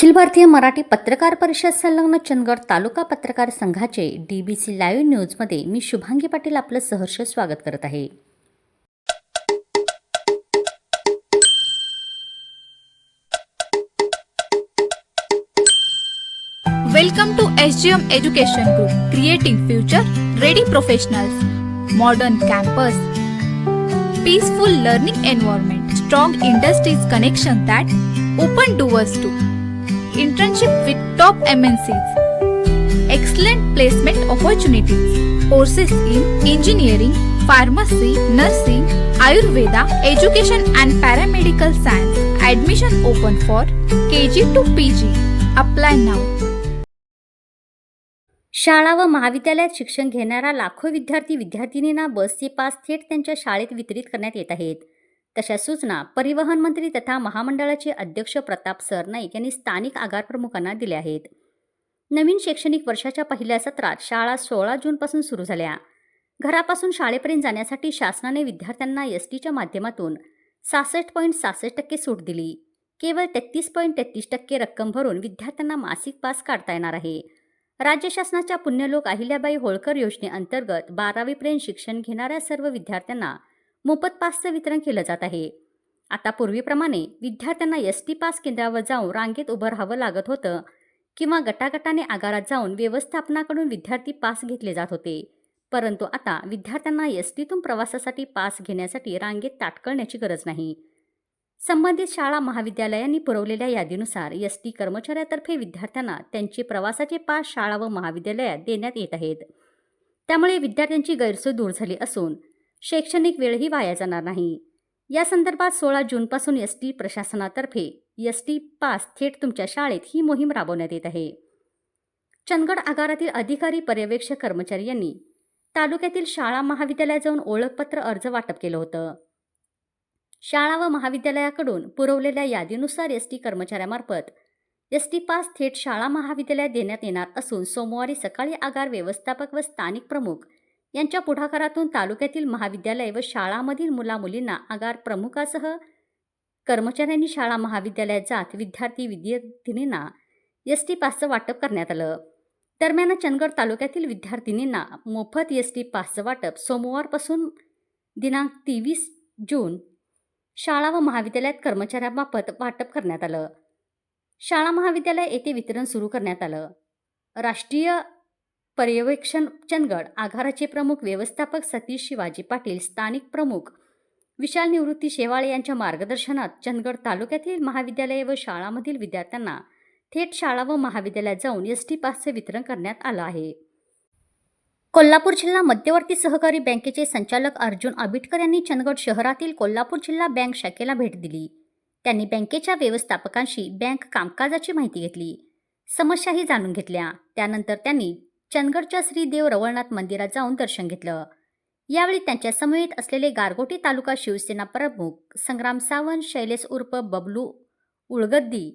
अखिल भारतीय मराठी पत्रकार परिषद संलग्न चंदगड तालुका पत्रकार संघाचे डी बी सी लाईव्ह न्यूजमध्ये मी शुभांगी पाटील आपलं सहर्ष स्वागत करत आहे. Welcome to S G M education to creative future ready professional modern campus peaceful learning environment strong industries connection that open doors to internship with top MNCs, excellent placement opportunities, courses in engineering, pharmacy, nursing, Ayurveda, education and paramedical science. Admission open for KG to PG. Apply now. शाळा व महाविद्यालयात शिक्षण घेणारा लाखो विद्यार्थी विद्यार्थिनींना बसचे pass थेट त्यांच्या शाळेत वितरित करण्यात येत आहेत तशा सूचना परिवहन मंत्री तथा महामंडळाचे अध्यक्ष प्रताप सरनाईक यांनी स्थानिक आगार प्रमुखांना दिल्या आहेत. नवीन शैक्षणिक वर्षाच्या पहिल्या सत्रात शाळा सोळा जूनपासून सुरू झाल्या. घरापासून शाळेपर्यंत जाण्यासाठी शासनाने विद्यार्थ्यांना एस टीच्या माध्यमातून सहासष्ट पॉईंट सहासष्ट टक्के सूट दिली. केवळ तेहतीस पॉईंट तेहतीस टक्के रक्कम भरून विद्यार्थ्यांना मासिक पास काढता येणार आहे. राज्य शासनाच्या पुण्यलोक अहिल्याबाई होळकर योजनेअंतर्गत बारावीपर्यंत शिक्षण घेणाऱ्या सर्व विद्यार्थ्यांना मोफत पासचं वितरण केलं जात आहे. आता पूर्वीप्रमाणे विद्यार्थ्यांना एस टी पास केंद्रावर जाऊन रांगेत उभं राहावं लागत होतं किंवा गटागटाने आगारात जाऊन व्यवस्थापनाकडून विद्यार्थी पास घेतले जात होते. परंतु आता विद्यार्थ्यांना एस टीतून प्रवासासाठी पास घेण्यासाठी रांगेत ताटकळण्याची गरज नाही. संबंधित शाळा महाविद्यालयांनी पुरवलेल्या यादीनुसार एस टी कर्मचाऱ्यातर्फे विद्यार्थ्यांना त्यांचे प्रवासाचे पास शाळा व महाविद्यालयात देण्यात येत आहेत. त्यामुळे विद्यार्थ्यांची गैरसोय दूर झाली असून शैक्षणिक वेळही वाया जाणार नाही. या संदर्भात सोळा जूनपासून एस टी प्रशासनातर्फे एस टी पास थेट तुमच्या शाळेत ही मोहीम राबवण्यात येत आहे. चंदगड आगारातील अधिकारी पर्यवेक्षक कर्मचारी यांनी तालुक्यातील शाळा महाविद्यालयात जाऊन ओळखपत्र अर्ज वाटप केलं होतं. शाळा व महाविद्यालयाकडून पुरवलेल्या यादीनुसार एस टी कर्मचाऱ्यामार्फत एस टी पास थेट शाळा महाविद्यालयात देण्यात येणार असून सोमवारी सकाळी आगार व्यवस्थापक व स्थानिक प्रमुख यांच्या पुढाकारातून तालुक्यातील महाविद्यालय व शाळामधील मुलामुलींना आगार प्रमुखासह कर्मचाऱ्यांनी शाळा महाविद्यालयात जात विद्यार्थी विद्यार्थिनींना एस टी पासचं वाटप करण्यात आलं. दरम्यान चंदगड तालुक्यातील विद्यार्थिनींना मोफत एस टी पासचं वाटप सोमवारपासून दिनांक तेवीस जून शाळा व महाविद्यालयात कर्मचाऱ्यांमार्फत वाटप करण्यात आलं. शाळा महाविद्यालय येथे वितरण सुरू करण्यात आलं. राष्ट्रीय पर्यवेक्षण चंदगड आघाराचे प्रमुख व्यवस्थापक सतीश शिवाजी पाटील स्थानिक प्रमुख विशाल निवृत्ती शेवाळे यांच्या मार्गदर्शनात चंदगड तालुक्यातील महाविद्यालये व शाळामधील विद्यार्थ्यांना थेट शाळा व महाविद्यालयात जाऊन एस टी पासचे वितरण करण्यात आलं आहे. कोल्हापूर जिल्हा मध्यवर्ती सहकारी बँकेचे संचालक अर्जुन आबिटकर यांनी चंदगड शहरातील कोल्हापूर जिल्हा बँक शाखेला भेट दिली. त्यांनी बँकेच्या व्यवस्थापकांशी बँक कामकाजाची माहिती घेतली. समस्याही जाणून घेतल्या. त्यानंतर त्यांनी चंदगडच्या श्री देव रवळनाथ मंदिरात जाऊन दर्शन घेतलं. यावेळी त्यांच्या समवेत असलेले गारगोटी तालुका शिवसेना प्रमुख संग्राम सावंत शैलेश उर्फ बबलू उळगद्दी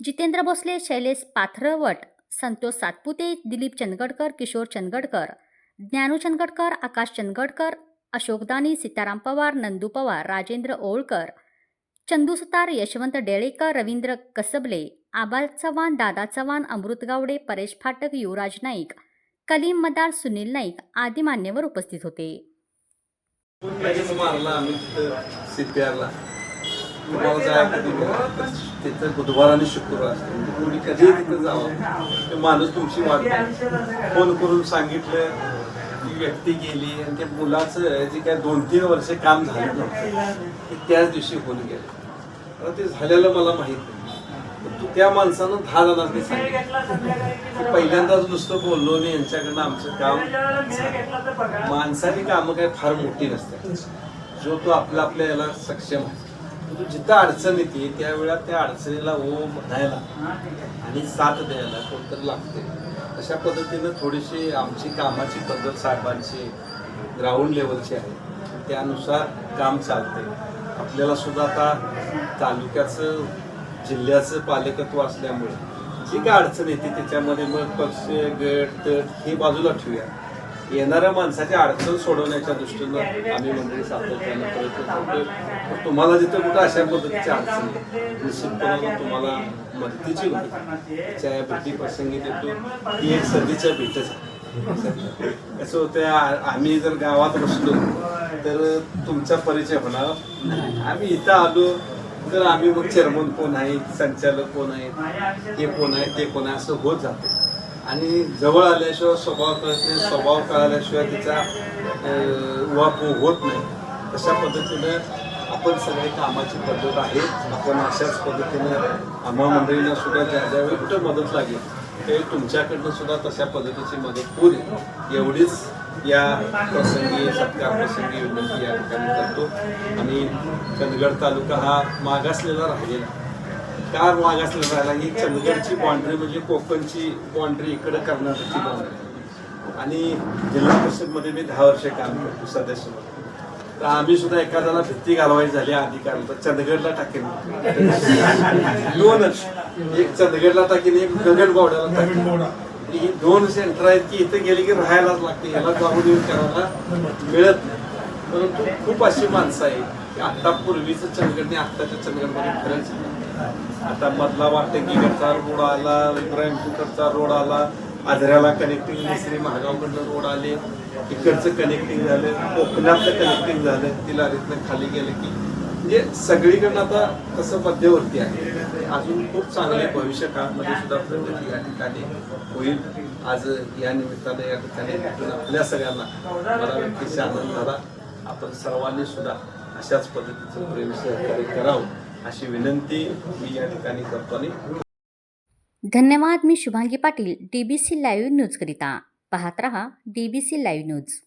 जितेंद्र भोसले शैलेश पाथरवट संतोष सातपुते दिलीप चंदगडकर किशोर चंदगडकर ज्ञानू चंदगडकर आकाश चंदगडकर अशोक दानी सीताराम पवार नंदू पवार राजेंद्र ओळकर चंदू सुतार यशवंत डेळेकर रवींद्र कसबले आबाल चव्हाण दादा चव्हाण अमृत गावडे परेश फाटक युवराज नाईक कलीम मदार सुनील नाईक आदी मान्यवर उपस्थित होते. आम्ही तिथं बुधवार आणि शुक्रवार म्हणजे तुम्ही कधी तिथं जावं? ते माणूस तुमची वाट फोन करून सांगितलं ती व्यक्ती गेली आणि त्या मुलाचं जे काय दोन तीन वर्ष काम झालं नव्हतं ते त्याच दिवशी होऊन गेले. ते झालेलं मला माहीत नाही. त्या माणसानं दहा जणांनी सांगितलं. पहिल्यांदाच नुसतं बोललो आणि यांच्याकडनं आमचं काम झालं. माणसाची कामं काय फार मोठी नसतात. जो तो आपला आपल्या याला सक्षम आहे. तो जिथं अडचण येते त्यावेळेला त्या अडचणीला ओ म्हणायला आणि साथ द्यायला कोणतरी लागते. अशा पद्धतीनं थोडीशी आमची कामाची पद्धत साहेबांची ग्राउंड लेवलची आहे. त्यानुसार काम चालते आपल्याला सुद्धा आता तालुक्याचं जिल्ह्याचं पालकत्व असल्यामुळे जी काय अडचण येते त्याच्यामध्ये मग पक्ष गट तट हे बाजूला ठेवूया. येणाऱ्या माणसाच्या अडचण सोडवण्याच्या दृष्टीनं आम्ही मंडळी सातत्यानं प्रयत्न करतो तुम्हाला जिथं कुठं अशा पद्धतीची अडचण निश्चितपणे तुम्हाला मदतीची होती त्या भेटी प्रसंगी देतो ही एक सदीच्या भेटच आहे. कसं होतं आम्ही जर गावात बसलो तर तुमचा परिचय होणार. आम्ही इथं आलो तर आम्ही मग चेअरमन कोण आहे संचालक कोण आहेत हे कोण आहे ते कोण आहे असं होत जाते. आणि जवळ आल्याशिवाय स्वभाव कळत नाही स्वभाव कळाल्याशिवाय तिचा अं, उहापोह होत नाही. तशा पद्धतीनं आपण सगळे कामाची पद्धत आहे आपण अशाच पद्धतीनं आम्हा मंडळींना सुद्धा ज्या ज्यावेळी कुठं मदत लागेल ते तुमच्याकडनं सुद्धा तशा पद्धतीची मदत होईल एवढीच या प्रसंगी सत्कार प्रसंगी विनंती या ठिकाणी करतो. आणि चंदगड तालुका हा मागासलेला राहिलेला. का मागासलेला राहिला? ही चंदगडची बाउंड्री म्हणजे कोकणची बाउंड्री इकडं कर्नाटकची बाउंड्री आणि जिल्हा परिषदमध्ये मी दहा वर्ष काम करतो सदस्य म्हणून. तर आम्ही सुद्धा एखाद्याला भीती घालवायची झाली अधिकार चंदगडला टाकेन दोनच एक चंदगडला टाकेन एक गगनबावड्याला टाकेन. ही दोन सेंटर आहेत की इथे गेले की राहायलाच लागते याला जाऊन येऊन करायला मिळत नाही. परंतु खूप अशी माणसं आहेत की आता पूर्वीचं चंदगडने आत्ताच्या चंदगडमध्ये फरक आता मधला वाटकीकडचा रोड आला इब्राहिमपूरकडचा रोड आला आजऱ्याला कनेक्टिंग निसरी महागावकडनं रोड आले इकडचं कनेक्टिंग झालं कोकणातलं कनेक्टिंग झालं तिला रितनं खाली गेलं की म्हणजे सगळीकडनं आता तसं मध्यवर्ती आहे. अजून खूप चांगले भविष्य काळामध्ये सुद्धा प्रगती या ठिकाणी होईल. आज या निमित्ताने या ठिकाणी भेटून आपल्या सगळ्यांना मला व्यक्तीचा आनंद झाला आपण सर्वांनी सुद्धा अशाच पद्धतीचं प्रेम सहकार्य करावं अशी विनंती मी या ठिकाणी करतो आणि धन्यवाद मी Shubhangi Patil D B C live न्यूजकरिता पाहत रहा D B C live news